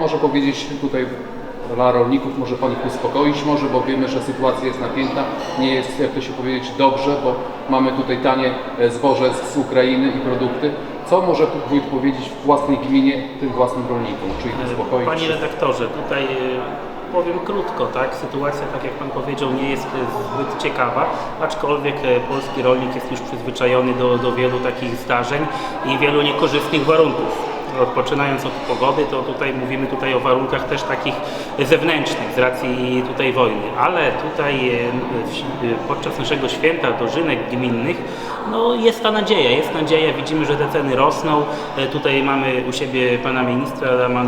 może powiedzieć tutaj dla rolników, może Pan ich uspokoić może, bo wiemy, że sytuacja jest napięta, nie jest, jak to się powiedzieć, dobrze, bo mamy tutaj tanie e, zboże z Ukrainy i produkty. Co może wójt powiedzieć w własnej gminie tym własnym rolnikom? Czy ich uspokoić? Panie redaktorze, tutaj e, powiem krótko, tak? Sytuacja, tak jak Pan powiedział, nie jest e, zbyt ciekawa, aczkolwiek e, polski rolnik jest już przyzwyczajony do, do wielu takich zdarzeń i wielu niekorzystnych warunków. Rozpoczynając od pogody, to tutaj mówimy tutaj o warunkach też takich zewnętrznych z racji tutaj wojny, ale tutaj e, e, podczas naszego święta dożynek gminnych no jest ta nadzieja, jest nadzieja, widzimy, że te ceny rosną. E, Tutaj mamy u siebie pana ministra Adama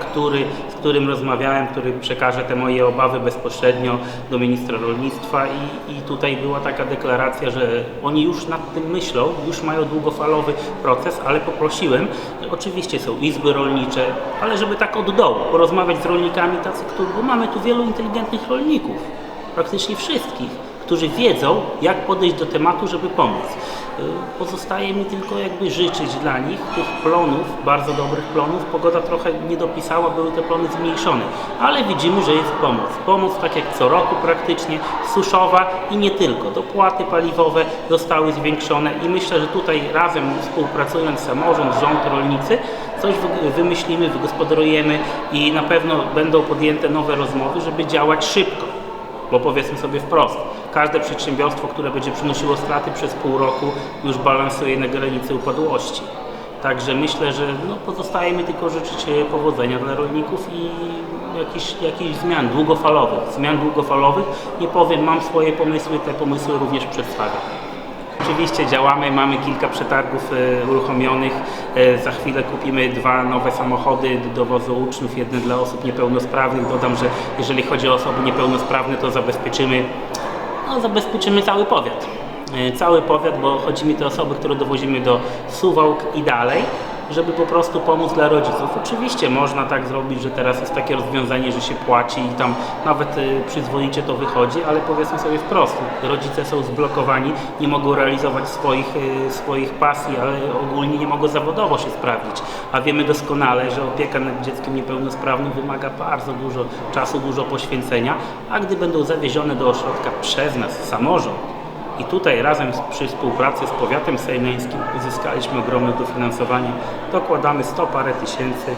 który, z którym rozmawiałem, który przekaże te moje obawy bezpośrednio do ministra rolnictwa. I, i tutaj była taka deklaracja, że oni już nad tym myślą, już mają długofalowy proces, ale poprosiłem, oczywiście są izby rolnicze, ale żeby tak od dołu, porozmawiać z rolnikami tacy, którzy, bo mamy tu wielu inteligentnych rolników, praktycznie wszystkich, którzy wiedzą, jak podejść do tematu, żeby pomóc. Y, Pozostaje mi tylko jakby życzyć dla nich tych plonów, bardzo dobrych plonów. Pogoda trochę nie dopisała, były te plony zmniejszone, ale widzimy, że jest pomoc. Pomoc tak jak co roku praktycznie, suszowa i nie tylko. Dopłaty paliwowe zostały zwiększone i myślę, że tutaj razem współpracując samorząd, rząd, rolnicy, coś wy- wymyślimy, wygospodarujemy i na pewno będą podjęte nowe rozmowy, żeby działać szybko. Bo powiedzmy sobie wprost, każde przedsiębiorstwo, które będzie przynosiło straty przez pół roku, już balansuje na granicy upadłości. Także myślę, że no, pozostaje mi tylko życzyć e, powodzenia dla rolników i jakichś, zmian długofalowych. Zmian długofalowych, nie powiem, mam swoje pomysły, te pomysły również przedstawiam. Oczywiście działamy, mamy kilka przetargów e, uruchomionych. E, za chwilę kupimy dwa nowe samochody do dowozu uczniów, jeden dla osób niepełnosprawnych. Dodam, że jeżeli chodzi o osoby niepełnosprawne, to zabezpieczymy, no, zabezpieczymy cały powiat. E, cały powiat, bo chodzi mi o te osoby, które dowozimy do Suwałk i dalej, żeby po prostu pomóc dla rodziców. Oczywiście można tak zrobić, że teraz jest takie rozwiązanie, że się płaci i tam nawet y, przyzwoicie to wychodzi, ale powiedzmy sobie wprost, rodzice są zblokowani, nie mogą realizować swoich, y, swoich pasji, ale ogólnie nie mogą zawodowo się sprawdzić. A wiemy doskonale, że opieka nad dzieckiem niepełnosprawnym wymaga bardzo dużo czasu, dużo poświęcenia, a gdy będą zawiezione do ośrodka przez nas, samorząd, i tutaj razem przy współpracy z powiatem sejmeńskim uzyskaliśmy ogromne dofinansowanie. Dokładamy 100 parę tysięcy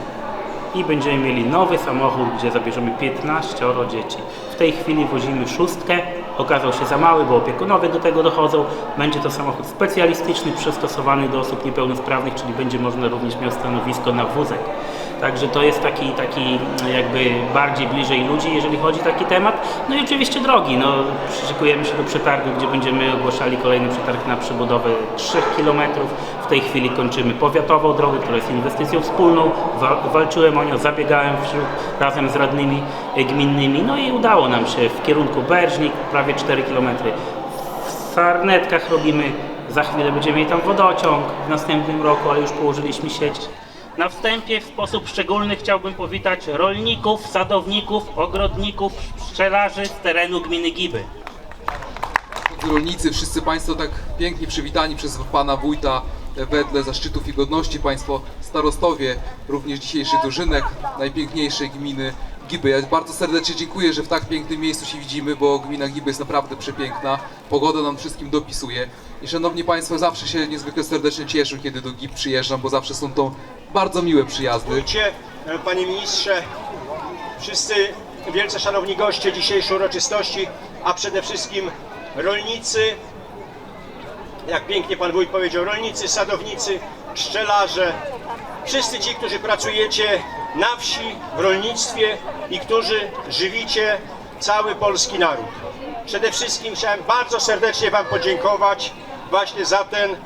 i będziemy mieli nowy samochód, gdzie zabierzemy 15 dzieci. W tej chwili wozimy szóstkę. Okazał się za mały, bo opiekunowie do tego dochodzą. Będzie to samochód specjalistyczny, przystosowany do osób niepełnosprawnych, czyli będzie można również miał stanowisko na wózek. Także to jest taki, taki jakby bardziej bliżej ludzi, jeżeli chodzi o taki temat. No i oczywiście drogi. No, przyszykujemy się do przetargu, gdzie będziemy ogłaszali kolejny przetarg na przebudowę 3 km. W tej chwili kończymy powiatową drogę, która jest inwestycją wspólną. Wa- walczyłem o nią, zabiegałem wśród, razem z radnymi e, gminnymi. No i udało nam się w kierunku Berżnik, prawie 4 km. W Sarnetkach robimy, za chwilę będziemy mieli tam wodociąg w następnym roku, ale już położyliśmy sieć. Na wstępie w sposób szczególny chciałbym powitać rolników, sadowników, ogrodników, pszczelarzy z terenu gminy Giby. rolnicy, wszyscy Państwo tak pięknie przywitani przez Pana Wójta wedle zaszczytów i godności, Państwo starostowie, również dzisiejszy dożynek najpiękniejszej gminy Giby. Ja bardzo serdecznie dziękuję, że w tak pięknym miejscu się widzimy, bo gmina Giby jest naprawdę przepiękna, pogoda nam wszystkim dopisuje. I Szanowni Państwo, zawsze się niezwykle serdecznie cieszę, kiedy do Gib przyjeżdżam, bo zawsze są to bardzo miłe przyjazdy. Wójcie, e, Panie Ministrze, wszyscy wielce szanowni goście dzisiejszej uroczystości, a przede wszystkim rolnicy, jak pięknie Pan Wójt powiedział, rolnicy, sadownicy, pszczelarze, wszyscy ci, którzy pracujecie na wsi, w rolnictwie i którzy żywicie cały polski naród. Przede wszystkim chciałem bardzo serdecznie Wam podziękować właśnie za ten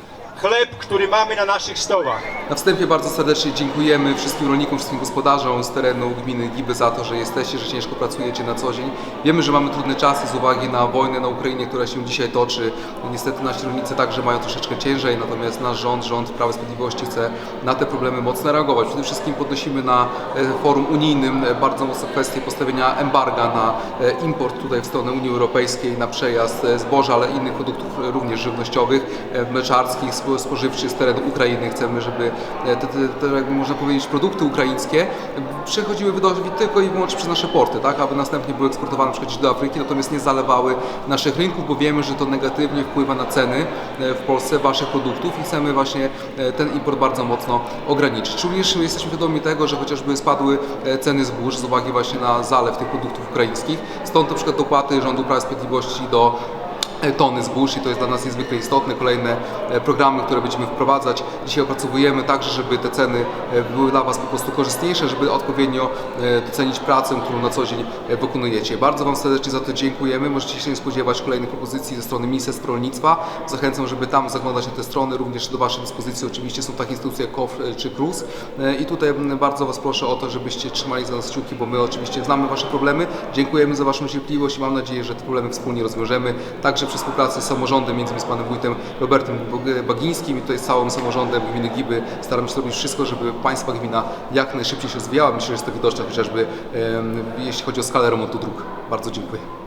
chleb, który mamy na naszych stołach. Na wstępie bardzo serdecznie dziękujemy wszystkim rolnikom, wszystkim gospodarzom z terenu gminy Giby za to, że jesteście, że ciężko pracujecie na co dzień. Wiemy, że mamy trudne czasy z uwagi na wojnę na Ukrainie, która się dzisiaj toczy. Niestety nasi rolnicy także mają troszeczkę ciężej, natomiast nasz rząd, rząd Prawa i Sprawiedliwości chce na te problemy mocno reagować. Przede wszystkim podnosimy na e, forum unijnym e, bardzo mocno kwestię postawienia embarga na e, import tutaj w stronę Unii Europejskiej, na przejazd zboża, ale innych produktów również żywnościowych, mleczarskich, spo- spożywczy z terenu Ukrainy. Chcemy, żeby te, te, te jakby można powiedzieć, produkty ukraińskie przechodziły tylko i wyłącznie przez nasze porty, tak, aby następnie były eksportowane gdzieś do Afryki, natomiast nie zalewały naszych rynków, bo wiemy, że to negatywnie wpływa na ceny e, w Polsce waszych produktów i chcemy właśnie e, ten import bardzo mocno ograniczyć. Również jesteśmy świadomi tego, że chociażby spadły e, ceny zbóż z uwagi właśnie na zalew tych produktów ukraińskich, stąd na przykład dopłaty rządu Prawa Sprawiedliwości do e, tony zbóż i to jest dla nas niezwykle istotne. Kolejne e, programy, które będziemy wprowadzać. Dzisiaj opracowujemy także, żeby te ceny e, były dla Was po prostu korzystniejsze, żeby odpowiednio e, docenić pracę, którą na co dzień e, wykonujecie. Bardzo Wam serdecznie za to dziękujemy. Możecie się spodziewać kolejnych propozycji ze strony Ministerstwa Rolnictwa. Zachęcam, żeby tam zaglądać na te strony. Również do Waszej dyspozycji oczywiście są takie instytucje jak KOF e, czy KRUS. E, I tutaj bardzo Was proszę o to, żebyście trzymali za nas kciuki, bo my oczywiście znamy Wasze problemy. Dziękujemy za Waszą cierpliwość i mam nadzieję, że te problemy wspólnie rozwiążemy. Także przy współpracy z samorządem, między innymi z Panem Wójtem Robertem Bagińskim i tutaj z całym samorządem gminy Giby staramy się robić wszystko, żeby Państwa gmina jak najszybciej się rozwijała. Myślę, że jest to widoczne chociażby jeśli chodzi o skalę remontu dróg. Bardzo dziękuję.